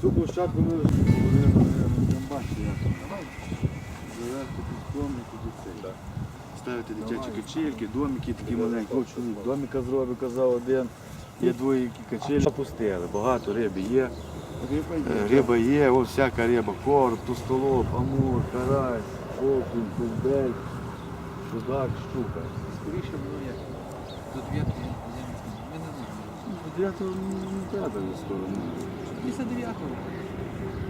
Цю площадку ми вже говорили на Донбасі, як там заверху піском і. Ставити дитячі качельки, домики такі маленькі. О, чоловік доміка зробив, казав один. Є двоє які качелі. Запустили, багато риби є. Риба є, е, ось всяка риба, корм, тустолоб, амур, карась, окунь, кубель, судак, щука. Скоріше було як. До 9 я не знаю. Ну, До 9 не треба, я скоро ну. 59-го.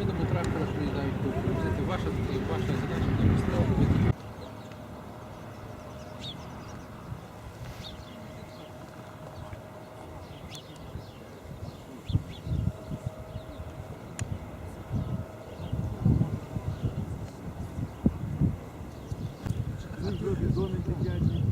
Відомо трактора приїдають погрузити. Ваша, ваша задача довести робити. Він зробить зони дитячі.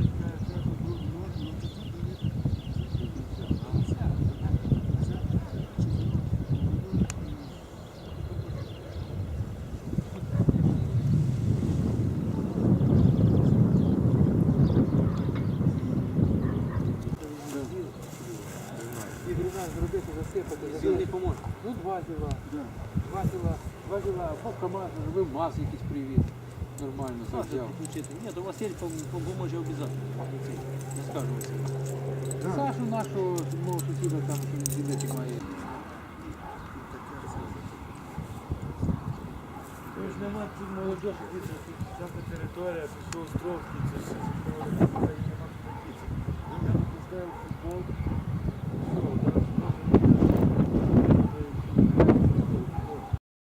Друга зробити, засипати, засипати. не поможе. Ну, два діла. Два діла. Два діла. Або КамАЗ зробив маз якийсь привіз. Нормально так взяв. включити. Ні, то Василь поможе обов'язково. Не скажу. Сашу нашого мого сусіда там, що він ділечик має. Ви ж нема тут молодіж, всяка територія, пішов Островський, це все. Він там поставив футбол,